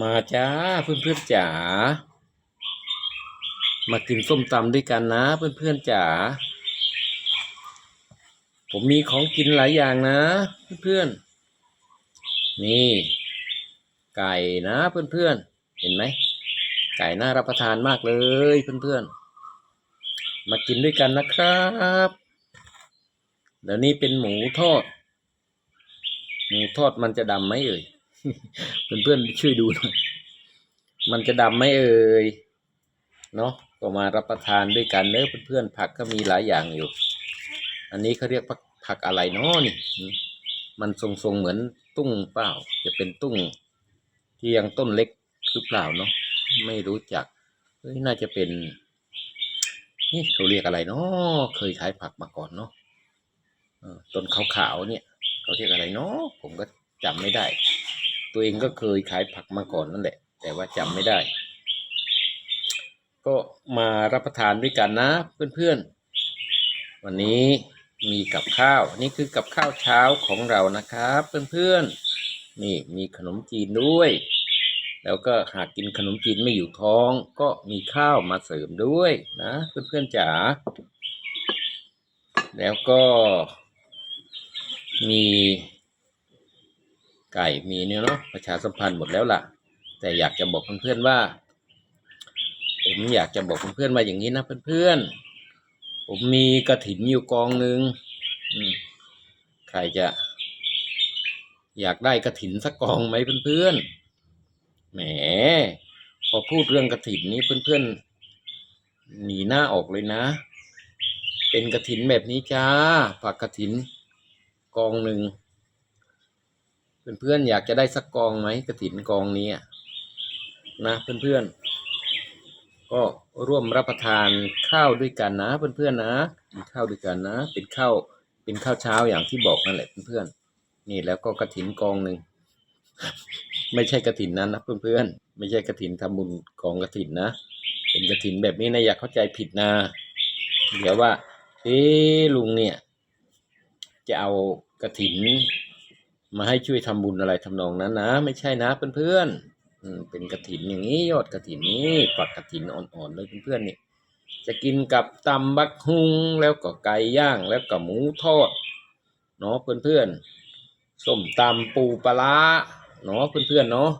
มาจ้าเพื่อนเพื่อนๆจ๋า มากินส้มตำด้วยกันนะเพื่อนเพื่อนๆจ๋า ผมมีของกินหลายอย่างนะ เพื่อนเพื่อนๆนี่ ไก่นะเพื่อนเพื่อนๆ เห็นไหม ไก่น่ารับประทานมากเลยเพื่อนเพื่อนๆ มากินด้วยกันนะครับเดี๋ยวนี้เป็นหมูทอด หมูทอดมันจะดำไหมเอ่ย เพื่อนๆช่วยดูหน่อย มันจะดำไหมเอ่ย เนาะก็มารับประทานด้วยกันเนอะเพื่อนๆผักก็มีหลายอย่างอยู่ อันนี้เขาเรียกผักผักอะไรเนาะนี่ มันทรงๆเหมือนตุ้งเปล่า จะเป็นตุ้งที่ยังต้นเล็กหรือเปล่าเนาะไม่รู้จักเฮ้ยน่าจะเป็นนี่เขาเรียกอะไรเนาะเคยขายผักมาก่อนเนาะต้นขาวๆเนี่ยเขาเรียกอะไรเนาะผมก็จำไม่ได้ ตัวเองก็เคยขายผักมาก่อนนั่นแหละ แต่ว่าจำไม่ได้ ก็มารับประทานด้วยกันนะเพื่อนๆ วันนี้มีกับข้าว นี่คือกับข้าวเช้าของเรานะครับเพื่อนๆ นี่มีขนมจีนด้วย แล้วก็หากกินขนมจีนไม่อยู่ท้อง ก็มีข้าวมาเสริมด้วยนะ เพื่อนๆจ๋า แล้วก็มี ไก่มีเนี่ยเนาะประชาสัมพันธ์หมดแล้วล่ะ แต่อยากจะบอกเพื่อนๆว่า ผมอยากจะบอกเพื่อนๆมาอย่างนี้นะเพื่อนๆผมมีกระถินอยู่กองหนึ่งใครจะ อยากได้กระถินสักกองไหมเพื่อนๆแหม พอพูดเรื่องกระถินนี้เพื่อนๆหนีหน้าออกเลยนะ เป็นกระถินแบบนี้จ้าผักกระถินกองหนึ่ง เพื่อนๆอยากจะได้สักกองไหมกระถินกองนี้อะนะเพื่อนๆก็ร่วมรับประทานข้าวด้วยกันนะ เพื่อนๆนะกินข้าวด้วยกันนะเป็นข้าวเป็นข้าวเช้าอย่างที่บอกนั่นแหละเพื่อนๆนี่แล้วก็กระถินกองหนึ่งไม่ใช่กระถินนั้นนะเพื่อนๆไม่ใช่กระถินทำบุญกองกระถินนะเป็นกระถินแบบนี้นะอย่าเข้าใจผิดนะเดี๋ยวว่าเอ๊ลุงเนี่ย จะเอากระถิน มาให้ช่วยทำบุญอะไรทำนองนั้นนะ ไม่ใช่นะเพื่อนๆอืมเป็นกระถินอย่างนี้ยอดกระถินนี้ปักกระถินอ่อนๆเลยเพื่อนๆนี่จะกินกับตำบักฮุงแล้วก็ไก่ย่างแล้วก็หมูทอดเนาะเพื่อนๆส้มตำปูปลาร้าเนาะเพื่อนๆเนาะ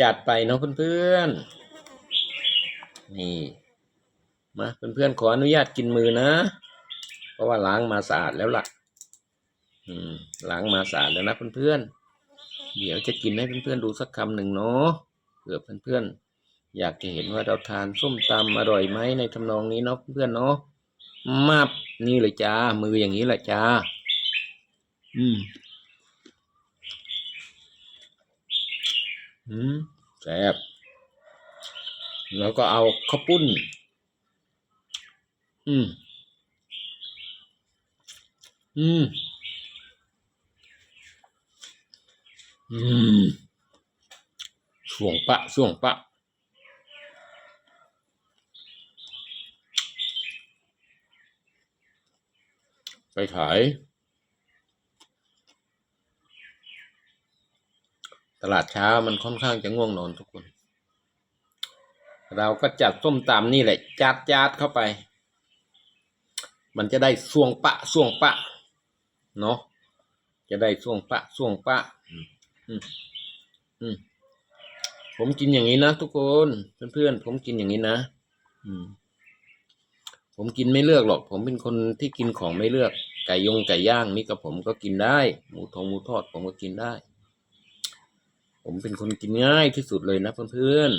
จัดไปเนาะเพื่อนๆนี่มาเพื่อนๆขออนุญาตกินมือนะ เพราะว่าล้างมาสะอาดแล้วล่ะ ล้างมาสาดแล้วนะเพื่อนๆ เดี๋ยวจะกินให้เพื่อนๆดูสักคำหนึ่งเนาะเผื่อเพื่อนๆ อยากจะเห็นว่าเราทานส้มตำอร่อยไหมในทำนองนี้เนาะเพื่อนๆเนาะมาบนี่เลยจ้า มืออย่างนี้แหละจ้า อืม อืมแซ่บแล้วก็เอาข้าวปุ้น อืม อืม อืม ช่วงปะช่วงปะไปขาย ตลาดเช้ามันค่อนข้างจะง่วงนอนทุกคน เราก็จัดส้มตำนี่แหละจัดจัดเข้าไป มันจะได้ช่วงปะช่วงปะ เนาะจะได้ช่วงปะช่วงปะ อืมผมกินอย่างนี้นะทุกคนเพื่อนๆผมกินอย่างนี้นะอืม ผมกินไม่เลือกหรอก ผมเป็นคนที่กินของไม่เลือก ไก่ยงไก่ย่างนี่กับผมก็กินได้ หมูทองหมูทอดผมก็กินได้ ผมเป็นคนกินง่ายที่สุดเลยนะเพื่อน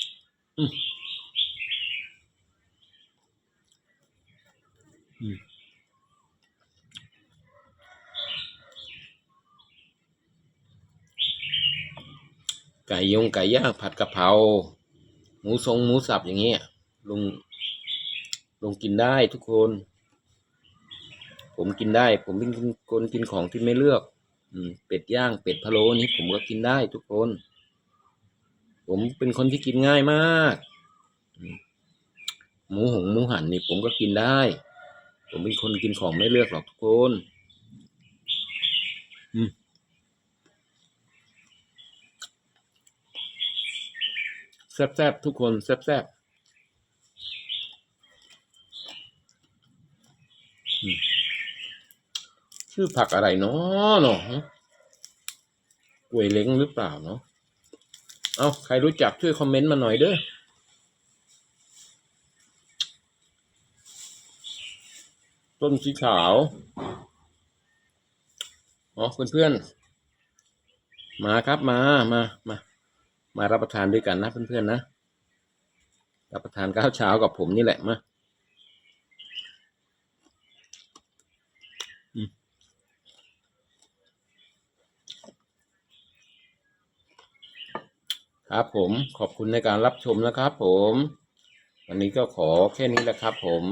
ๆอืมอืม ไก่ยงไก่ย่างผัดกะเพราหมูทรงหมูสับอย่างเงี้ยลุงลุงกินได้ทุกคน ผมกินได้ ผมเป็นคนกินของที่ไม่เลือก อืม เป็ดย่างเป็ดพะโล้นี้ผมก็กินได้ทุกคน ผมเป็นคนที่กินง่ายมากหมูหงหมูหันนี่ผมก็กินได้ ผมเป็นคนกินของไม่เลือกหรอกทุกคน แซ่บๆทุกคนแซ่บๆชื่อผักอะไรเนาะเนาะกล้วยเล้งหรือเปล่าเนาะเอาใครรู้จักช่วยคอมเมนต์มาหน่อยเด้อต้นสีขาว อ๋อเพื่อนๆ มาครับมา มา มา มารับประทานด้วยกันนะเพื่อนๆนะ รับประทานข้าวเช้ากับผมนี่แหละมาครับผมขอบคุณในการรับชมนะครับผม วันนี้ก็ขอแค่นี้แหละครับผม